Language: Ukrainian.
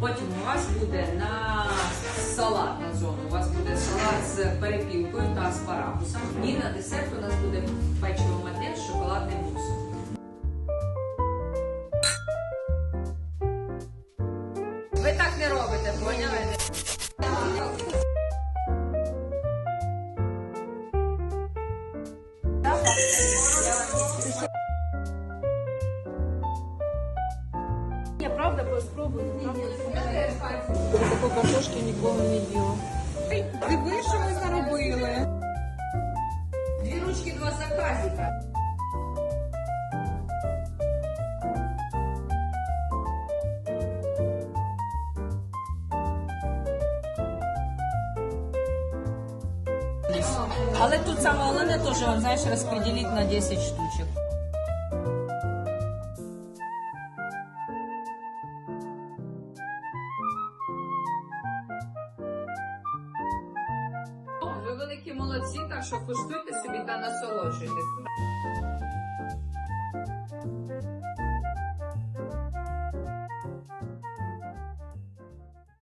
Потім у вас буде на салат на зону. У вас буде салат з перепілкою та аспарагусом. І на десерт у нас буде печиво мате з шоколадним мусом. Ви так не робите, поняли? Я правда спробую. Такої картошки ніколи не їла. Диви, що ми заробили. Дві ручки, два заказика. Але тут саме головне теж, знаєш, розподілити на 10 штучок. Великі молодці, так що куштуйте собі та насолоджуйтесь.